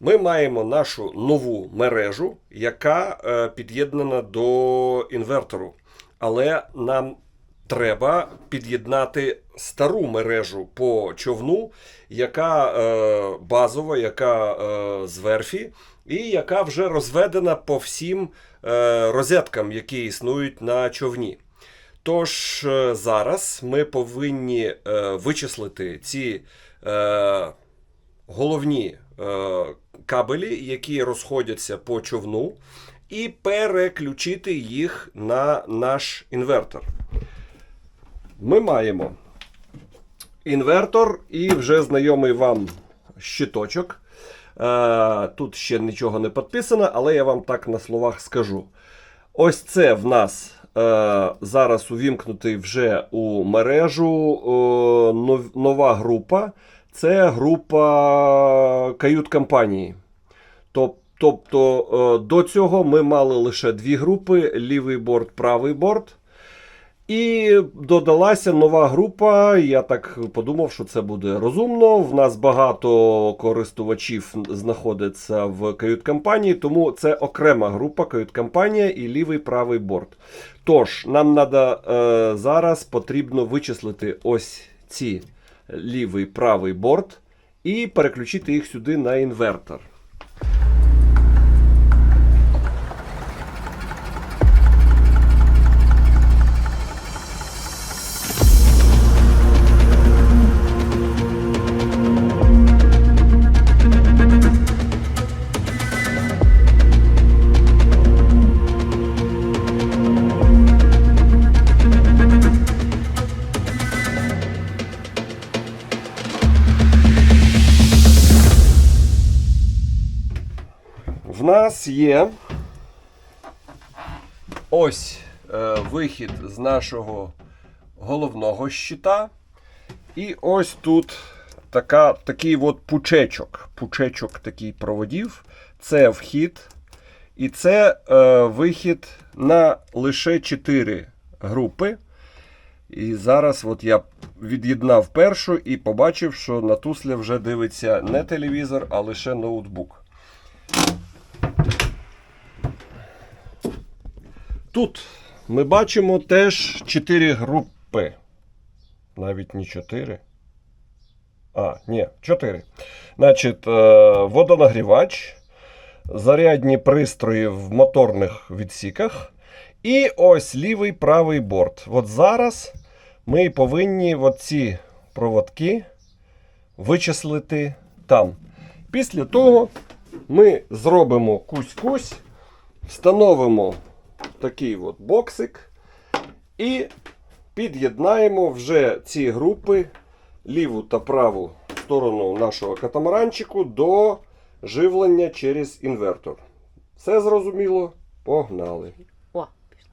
Ми маємо нашу нову мережу, яка е, під'єднана до інвертору. Але нам треба під'єднати стару мережу по човну, яка е, базова, яка е, з верфі, і яка вже розведена по всім е, розеткам, які існують на човні. Тож е, зараз ми повинні е, вичислити ці е, головні кабелі, які розходяться по човну, і переключити їх на наш інвертор. Ми маємо інвертор і вже знайомий вам щиточок. Е, Тут ще нічого не підписано, але я вам так на словах скажу. Ось це в нас е, зараз увімкнутий вже у мережу е, нов- нова група. Це група кают-компанії. Тобто е, до цього ми мали лише дві групи: лівий борт, правий борт. І додалася нова група. Я так подумав, що це буде розумно. В нас багато користувачів знаходиться в кают-компанії, тому це окрема група кают-компанія і лівий правий борт. Тож, нам треба е, зараз потрібно вичислити ось ці лівий правий борт і переключити їх сюди на інвертор. Є ось е, вихід з нашого головного щита. І ось тут така, такий от пучечок. Пучечок такий проводів. Це вхід. І це е, вихід на лише 4 групи. І зараз от я від'єднав першу і побачив, що на туслі вже дивиться не телевізор, а лише ноутбук. Тут ми бачимо теж 4 групи. Навіть не 4. А, ні, 4. Значить, е, водонагрівач, зарядні пристрої в моторних відсіках. І ось лівий правий борт. От зараз ми повинні ці проводки вичислити там. Після того ми зробимо кусь-кусь, встановимо такий от боксик і під'єднаємо вже ці групи ліву та праву сторону нашого катамаранчику до живлення через інвертор. Все зрозуміло? Погнали. О, пішло.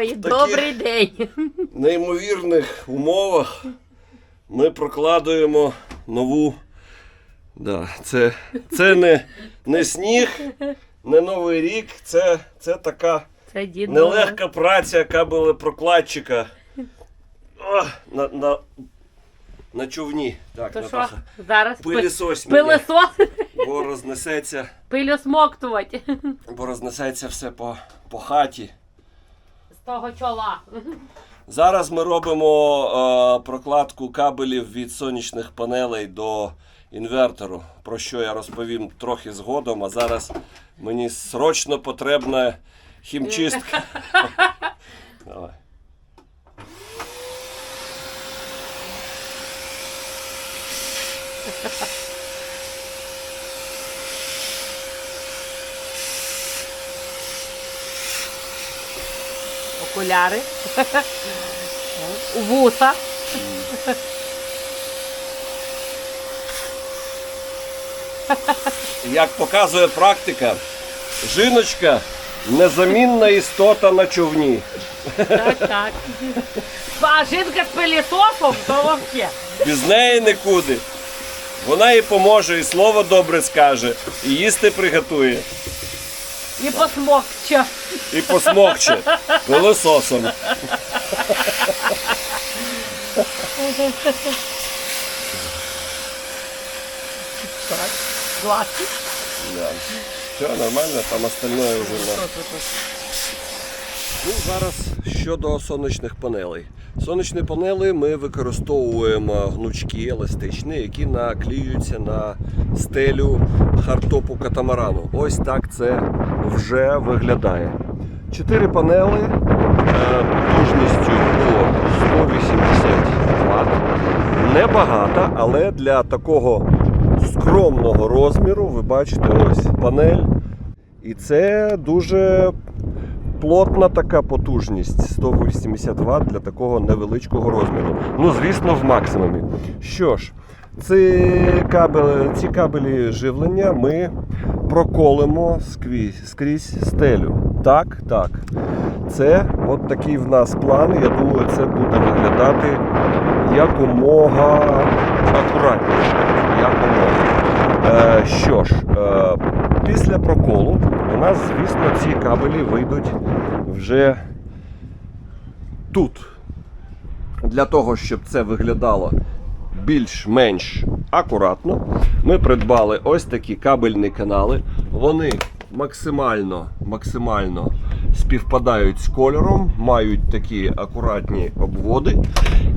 Ой, таких- добрий день. неймовірних умовах ми прокладуємо нову. Да, це це не, не сніг, не Новий рік, це, це така Це дід. нелегка праця кабелепрокладчика О, на, на, на човні. Так, То що, Натаха. зараз пи- Пилісось мене, пилосос, бо рознесеться, пилосмоктувати бо рознесеться все по, по хаті. З того чола. Зараз ми робимо е, прокладку кабелів від сонячних панелей до інвертору, про що я розповім трохи згодом. А зараз мені срочно потрібна хімчистка. Давай. Окуляри. Вуса. Як показує практика, жіночка незамінна істота на човні. Так, так. А жінка з пилісосом, то взагалі. Без неї нікуди. Вона їй поможе, і слово добре скаже, і їсти приготує. І посмокче. І посмокче пилососом. Так, гладкий. Да. Все нормально, там остальное уже. на. Ну, зараз щодо сонячних панелей. Сонячні панели ми використовуємо гнучки еластичні, які наклеюються на стелю хардтопу катамарану. Ось так це вже виглядає. Чотири панели е, потужністю по 180 Вт. Небагато, але для такого скромного розміру ви бачите ось панель. І це дуже плотна така потужність 180 Вт для такого невеличкого розміру. Ну, звісно, в максимумі. Що ж, ці кабелі, ці кабелі живлення ми проколимо скрізь, скрізь стелю. Так, так. Це от такий в нас план. Я думаю, це буде виглядати якомога акуратніше. Якомога. Е, що ж, е, після проколу у нас, звісно, ці кабелі вийдуть вже тут. Для того, щоб це виглядало більш-менш акуратно, ми придбали ось такі кабельні канали. Вони максимально, максимально співпадають з кольором, мають такі акуратні обводи.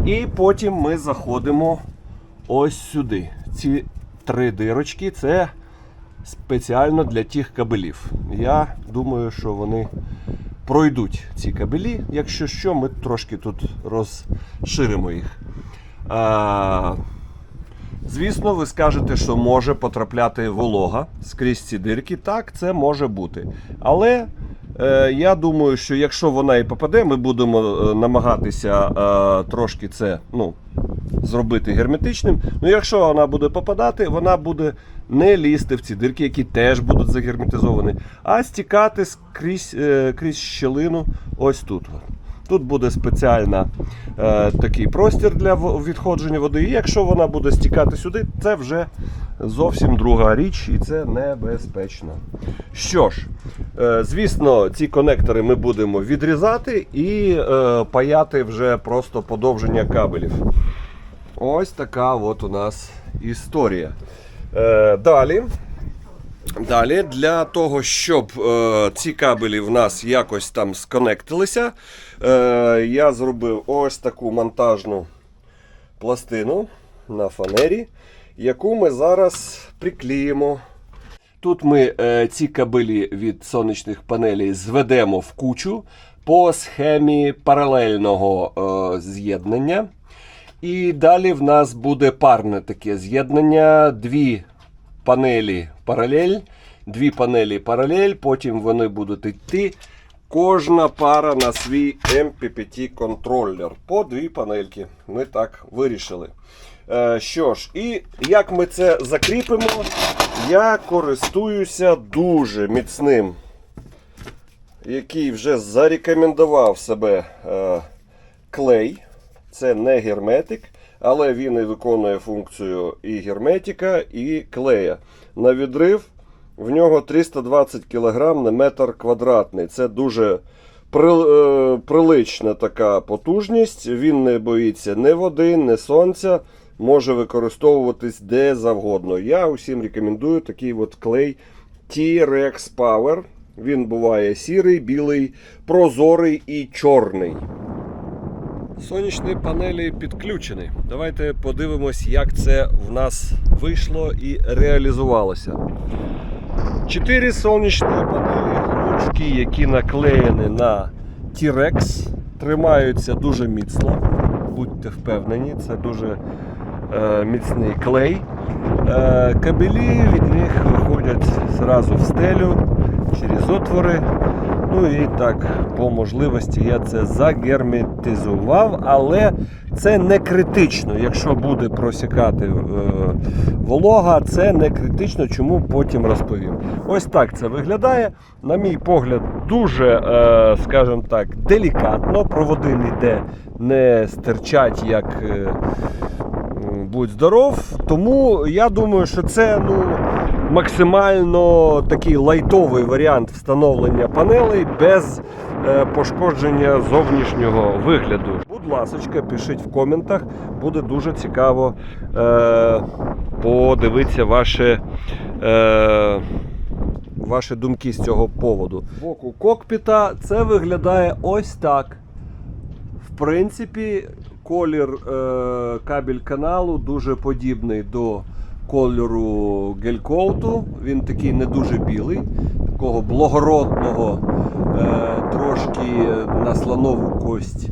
І потім ми заходимо ось сюди. Ці три дирочки це спеціально для тих кабелів. Я думаю, що вони пройдуть ці кабелі. Якщо що, ми трошки тут розширимо їх. А, звісно, ви скажете, що може потрапляти волога скрізь ці дирки. Так, це може бути. Але е, я думаю, що якщо вона і попаде, ми будемо е, намагатися е, трошки це ну, зробити герметичним. Ну, якщо вона буде попадати, вона буде не лізти в ці дирки, які теж будуть загерметизовані, а стікати скрізь, е, крізь щелину ось тут. Тут буде спеціальна е, такий простір для відходження води. І якщо вона буде стікати сюди, це вже зовсім друга річ, і це небезпечно. Що ж, е, звісно, ці конектори ми будемо відрізати і е, паяти вже просто подовження кабелів. Ось така от у нас історія. Е, далі. Далі, для того, щоб е, ці кабелі в нас якось там сконектилися, е, я зробив ось таку монтажну пластину на фанері, яку ми зараз приклеїмо. Тут ми е, ці кабелі від сонячних панелей зведемо в кучу по схемі паралельного е, з'єднання. І далі в нас буде парне таке з'єднання. Дві панелі паралель, дві панелі паралель, потім вони будуть йти. Кожна пара на свій MPPT контролер. По дві панельки. Ми так вирішили. Е, що ж, і як ми це закріпимо, я користуюся дуже міцним, який вже зарекомендував себе е, клей. Це не герметик, але він і виконує функцію і герметика, і клея. На відрив в нього 320 кг на метр квадратний. Це дуже е, прилична така потужність. Він не боїться ні води, ні сонця. Може використовуватись де завгодно. Я усім рекомендую такий от клей T-Rex Power. Він буває сірий, білий, прозорий і чорний. Сонячні панелі підключені. Давайте подивимось, як це в нас вийшло і реалізувалося. Чотири сонячні панелі гнучки, які наклеєні на T-Rex, тримаються дуже міцно. Будьте впевнені, це дуже е, міцний клей. Е, кабелі від них виходять зразу в стелю через отвори. Ну і так, по можливості я це загерметизував, але це не критично. Якщо буде просікати е, волога, це не критично, чому потім розповім. Ось так це виглядає. На мій погляд, дуже, е, скажімо так, делікатно. Проводи ніде не стирчать, як. Е, Будь здоров. Тому я думаю, що це ну, максимально такий лайтовий варіант встановлення панелей без е, пошкодження зовнішнього вигляду. Будь ласочка, пишіть в коментах, буде дуже цікаво е, подивитися ваше. Е, Ваші думки з цього поводу. Боку кокпіта це виглядає ось так. В принципі, колір е, кабель каналу дуже подібний до кольору гелькоуту. Він такий не дуже білий, такого благородного, е, трошки на слонову кость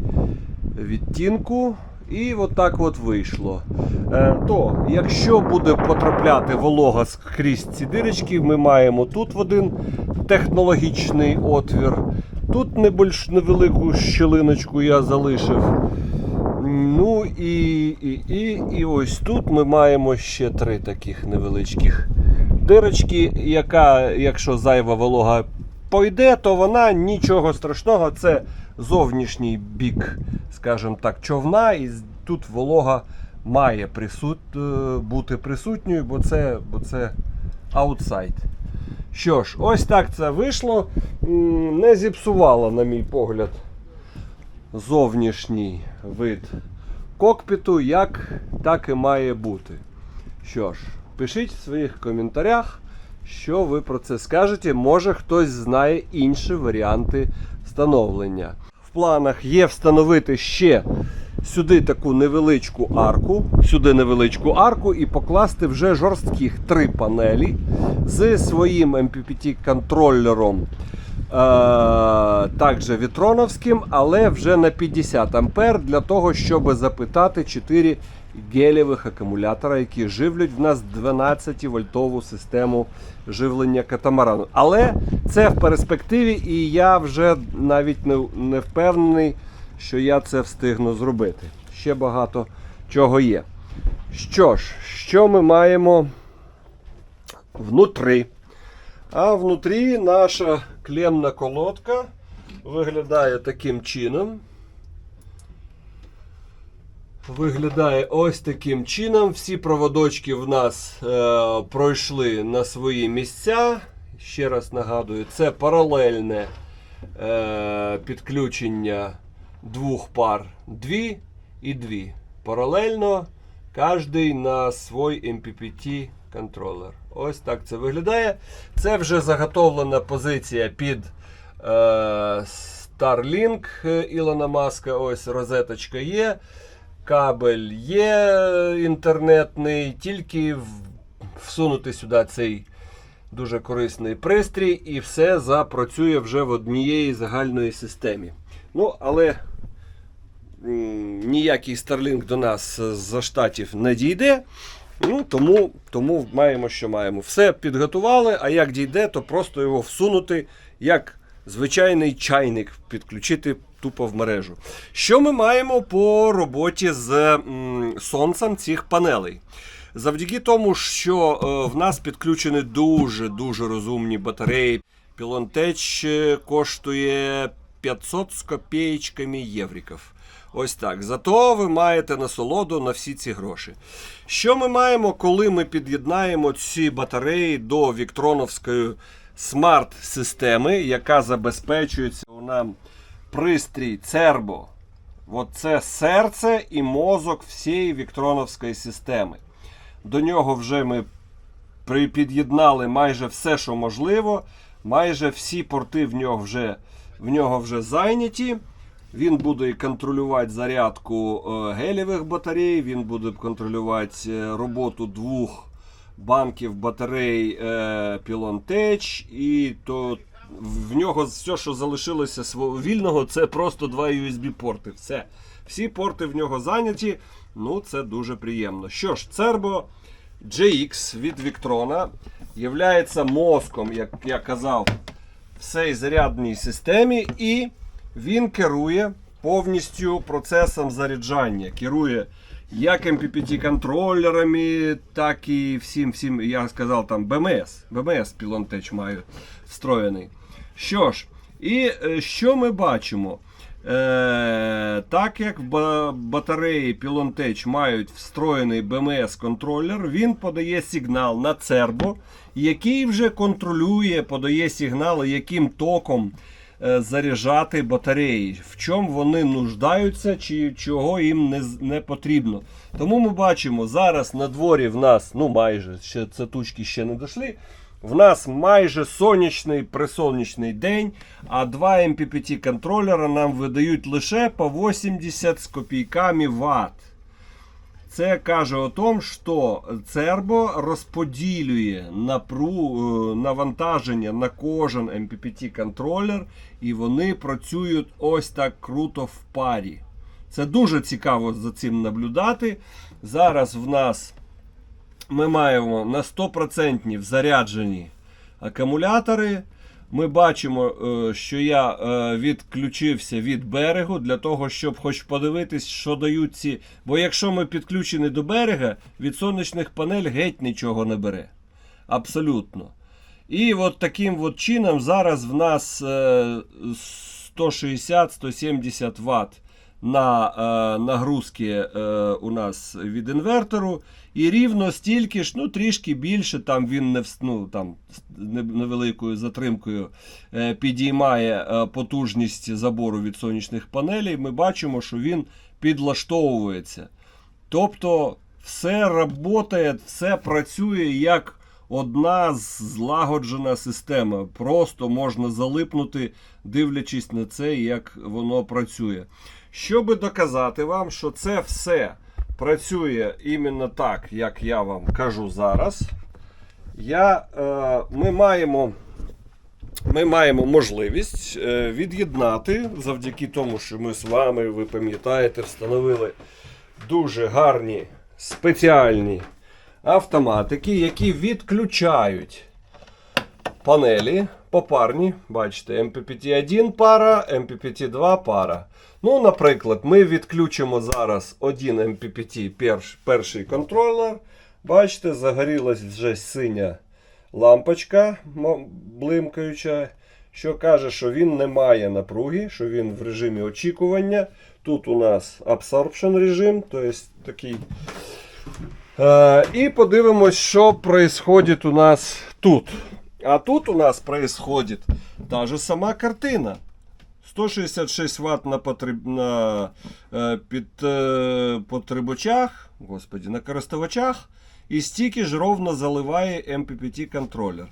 відтінку. І от от вийшло. Е, то, якщо буде потрапляти волога скрізь ці дирочки, ми маємо тут один технологічний отвір. Тут невелику щілиночку я залишив. Ну і, і, і, і ось тут ми маємо ще три таких невеличких дирочки, яка, якщо зайва волога пойде, то вона нічого страшного. Це зовнішній бік, скажімо так, човна, і тут волога має присут, е, бути присутньою, бо це, бо це аутсайд. Що ж, ось так це вийшло. Не зіпсувало, на мій погляд, зовнішній вид кокпіту, як так і має бути. Що ж, пишіть в своїх коментарях, що ви про це скажете. Може хтось знає інші варіанти встановлення. В планах є встановити ще сюди таку невеличку арку, сюди невеличку арку і покласти вже жорстких три панелі з своїм MPPT контролером. Е, також вітроновським, але вже на 50 ампер для того, щоб запитати 4 гелєвих акумулятора, які живлять в нас 12 вольтову систему живлення катамарану. Але це в перспективі, і я вже навіть не, не впевнений, що я це встигну зробити. Ще багато чого є. Що ж, що ми маємо внутрі? А внутрі наша клемна колодка виглядає таким чином. Виглядає ось таким чином. Всі проводочки в нас е, пройшли на свої місця. Ще раз нагадую, це паралельне е, підключення двох пар. Дві і дві. Паралельно кожний на свій MPPT контролер. Ось так це виглядає. Це вже заготовлена позиція під е, Starlink е, Ілона Маска. Ось розеточка є. Кабель є інтернетний, тільки всунути сюди цей дуже корисний пристрій, і все запрацює вже в однієї загальної системі. Ну, але ніякий Starlink до нас з штатів не дійде. Ну, тому, тому маємо, що маємо. Все підготували, а як дійде, то просто його всунути як звичайний чайник, підключити тупо в мережу. Що ми маємо по роботі з м, сонцем цих панелей? Завдяки тому, що е, в нас підключені дуже-дуже розумні батареї. Пілонтеч е, коштує 500 з копеечками євриків. Ось так. Зато ви маєте насолоду на всі ці гроші. Що ми маємо, коли ми під'єднаємо ці батареї до віктроновської смарт-системи, яка забезпечується у нам пристрій Цербо? От це серце і мозок всієї віктроновської системи. До нього вже ми під'єднали майже все, що можливо. Майже всі порти в нього вже, в нього вже зайняті. Він буде контролювати зарядку е, гелєвих батарей, він буде контролювати е, роботу двох банків батарей е, Pylon і то в нього все, що залишилося вільного, це просто два USB-порти. Все. Всі порти в нього зайняті. Ну, це дуже приємно. Що ж, Cerbo GX від Victron є мозком, як я казав, всій зарядній системі, і він керує повністю процесом заряджання. Керує як MPPT контролерами, так і всім, всім, я сказав, там. BMS Pylon Tech маю встроєний. Що ж, і е, що ми бачимо? Е, так як батареї Pilontech мають встроєний BMS контролер, він подає сигнал на цербо, який вже контролює, подає сигнали, яким током заряджати батареї, в чому вони нуждаються, чи чого їм не, не потрібно. Тому ми бачимо, зараз на дворі в нас, ну майже ще це тучки ще не дійшли. В нас майже сонячний присонячний день, а два MPPT контролера нам видають лише по 80 з копійками Вт. Це каже о том, що Цербо розподілює напру, е, навантаження на кожен MPPT контролер, і вони працюють ось так круто в парі. Це дуже цікаво за цим наблюдати. Зараз в нас ми маємо на 100% заряджені акумулятори. Ми бачимо, е, що я е, відключився від берегу для того, щоб хоч подивитись, що дають ці. Бо якщо ми підключені до берега, від сонячних панель геть нічого не бере. Абсолютно. І от таким от чином зараз в нас е, 160-170 Вт на е, нагрузки е, у нас від інвертору. І рівно стільки ж, ну трішки більше, там він не ну, там, невеликою затримкою е, підіймає е, потужність забору від сонячних панелей. Ми бачимо, що він підлаштовується. Тобто все працює, все працює як одна злагоджена система. Просто можна залипнути, дивлячись на це, як воно працює. Щоб доказати вам, що це все працює іменно так, як я вам кажу зараз, я, е, ми маємо. Ми маємо можливість е, від'єднати завдяки тому, що ми з вами, ви пам'ятаєте, встановили дуже гарні спеціальні автоматики, які відключають панелі попарні. Бачите, MPPT-1 пара, MPPT-2 пара. Ну, наприклад, ми відключимо зараз один MPPT перш, перший контролер. Бачите, загорілась вже синя лампочка блимкаюча, що каже, що він не має напруги, що він в режимі очікування. Тут у нас absorption режим, тобто такий. Е, і подивимось, що происходит у нас тут. А тут у нас происходит та же сама картина. 166 Вт на, потреб... на е, під, е, потребачах, господі, на користувачах, і стільки ж ровно заливає MPPT контролер.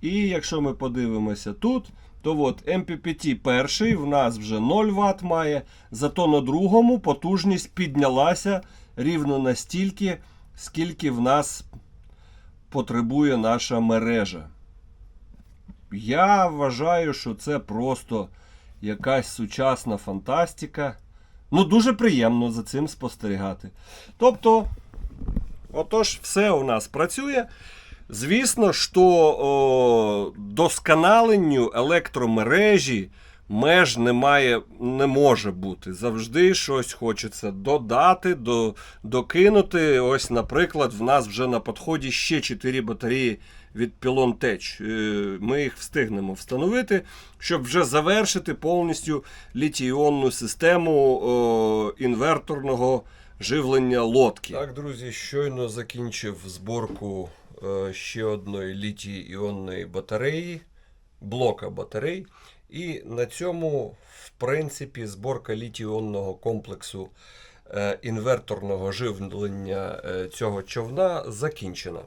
І якщо ми подивимося тут, то от MPPT перший в нас вже 0 Вт має, зато на другому потужність піднялася рівно настільки, скільки в нас потребує наша мережа. Я вважаю, що це просто якась сучасна фантастика. Ну, дуже приємно за цим спостерігати. Тобто, отож, все у нас працює. Звісно, що о, досконаленню електромережі меж немає, не може бути. Завжди щось хочеться додати, до, докинути. Ось, наприклад, в нас вже на підході ще 4 батареї від Pylon Tech. Е, Ми їх встигнемо встановити, щоб вже завершити повністю літій-іонну систему інверторного живлення лодки. Так, друзі, щойно закінчив зборку е, ще одної літій-іонної батареї, блока батарей. І на цьому, в принципі, зборка літій-іонного комплексу е, інверторного живлення цього човна закінчена.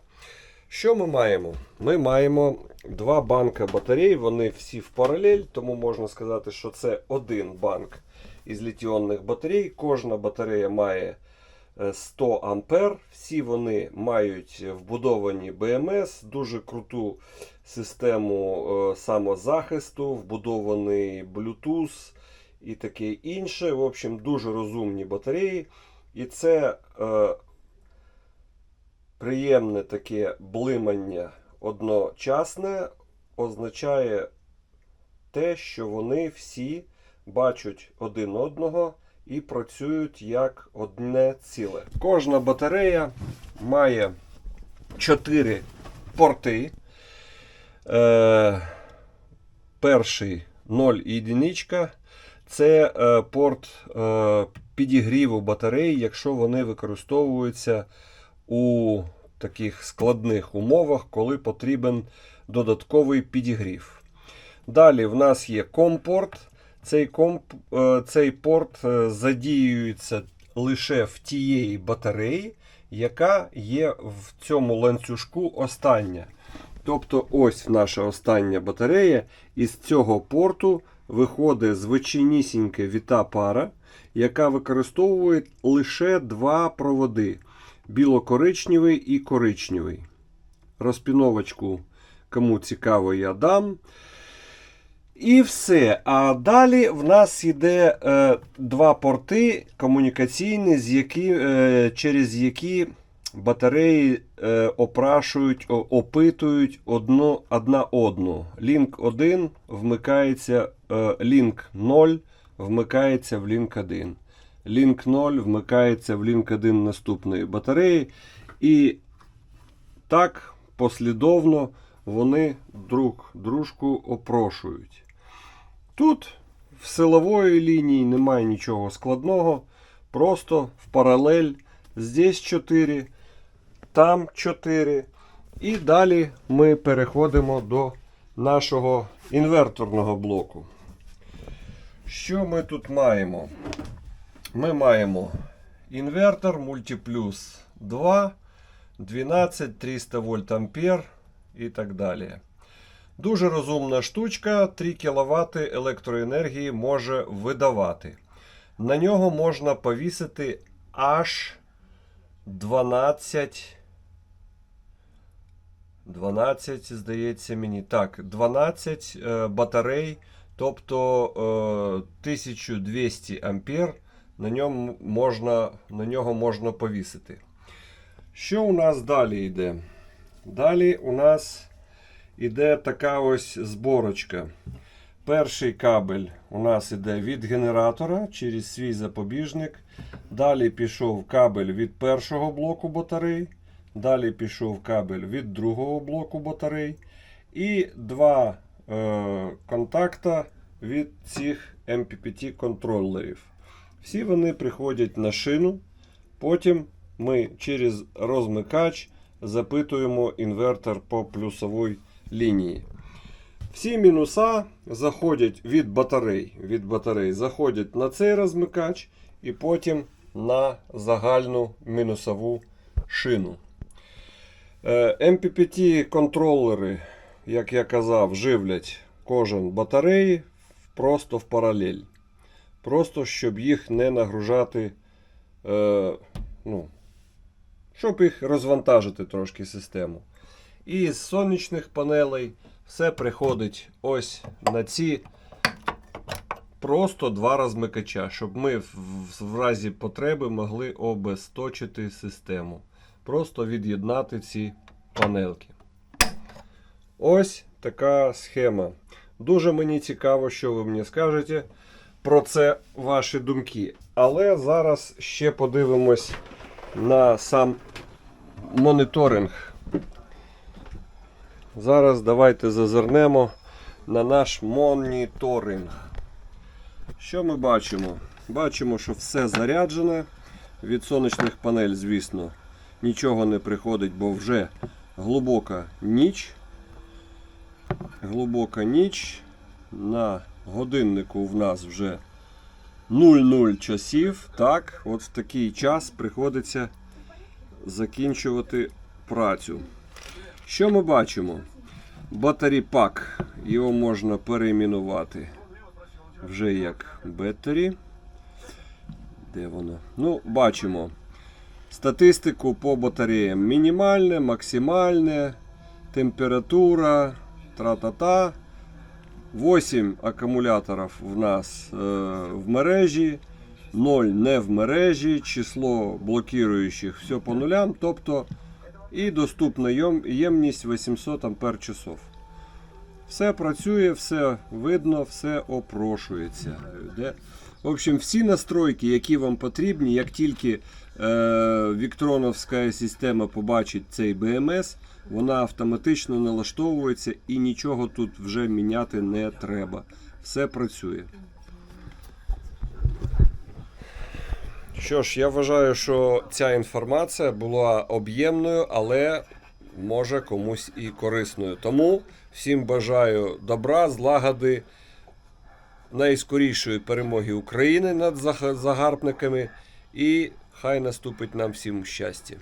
Що ми маємо? Ми маємо два банка батарей, вони всі в паралель, тому можна сказати, що це один банк із літіонних батарей. Кожна батарея має е, 100 ампер. Всі вони мають вбудовані БМС, дуже круту систему е, самозахисту, вбудований Bluetooth і таке інше. В общем, дуже розумні батареї. І це е, приємне таке блимання одночасне означає те, що вони всі бачать один одного і працюють як одне ціле. Кожна батарея має 4 порти. Е, перший 0 і единичка. це е, порт е, підігріву батарей, якщо вони використовуються у таких складних умовах, коли потрібен додатковий підігрів. Далі в нас є компорт. Цей, комп, е, цей порт е, задіюється лише в тієї батареї, яка є в цьому ланцюжку остання. Тобто, ось наша остання батарея. Із цього порту виходить звичайнісінька віта пара, яка використовує лише два проводи: біло-коричневий і коричневий. Розпіновочку, кому цікаво, я дам. І все. А далі в нас йде е, два порти комунікаційні, з які, е, через які батареї е, опрашують, опитують одну, одна одну. Лінк 1 вмикається, е, лінк 0 вмикається в лінк 1. Лінк 0 вмикається в лінк 1 наступної батареї. І так послідовно вони друг дружку опрошують. Тут в силової лінії немає нічого складного. Просто в паралель. Здесь 4, там 4. І далі ми переходимо до нашого інверторного блоку. Що ми тут маємо? Ми маємо інвертор Multiplus 2, 12 300 вольт ампер і так далі. Дуже розумна штучка, 3 кВт електроенергії може видавати. На нього можна повісити аж 12. 12, здається мені. Так, 12 е, батарей, тобто е, 1200 ампер на, ньому можна, на нього можна повісити. Що у нас далі йде? Далі у нас іде така ось зборочка. Перший кабель у нас іде від генератора через свій запобіжник. Далі пішов кабель від першого блоку батарей. Далі пішов кабель від другого блоку батарей. І два е, контакта від цих MPPT контролерів. Всі вони приходять на шину. Потім ми через розмикач запитуємо інвертор по плюсовій лінії. Всі мінуса заходять від батарей, від батарей заходять на цей розмикач і потім на загальну мінусову шину. Е, MPPT контролери, як я казав, живлять кожен батареї просто в паралель. Просто щоб їх не нагружати, е, ну, щоб їх розвантажити трошки систему. І з сонячних панелей все приходить ось на ці просто два розмикача, щоб ми в, в, разі потреби могли обесточити систему. Просто від'єднати ці панелки. Ось така схема. Дуже мені цікаво, що ви мені скажете про це ваші думки. Але зараз ще подивимось на сам моніторинг. Зараз давайте зазирнемо на наш моніторинг. Що ми бачимо? Бачимо, що все заряджене. Від сонячних панель, звісно, нічого не приходить, бо вже глибока ніч. Глибока ніч. На годиннику в нас вже 00 часів. Так, от в такий час приходиться закінчувати працю. Що ми бачимо? Battery Pack. Його можна перейменувати вже як Battery. Де воно? Ну, бачимо. Статистику по батареям. Мінімальне, максимальне, температура, тра-та-та. 8 акумуляторів в нас е, в мережі, 0 не в мережі, число блокуючих все по нулям. Тобто і доступна ємність 800 ампер часов. Все працює, все видно, все опрошується. В общем, всі настройки, які вам потрібні, як тільки е, Віктроновська система побачить цей BMS, вона автоматично налаштовується і нічого тут вже міняти не треба. Все працює. Що ж, я вважаю, що ця інформація була об'ємною, але може комусь і корисною. Тому всім бажаю добра, злагоди, найскорішої перемоги України над загарбниками і хай наступить нам всім щастя.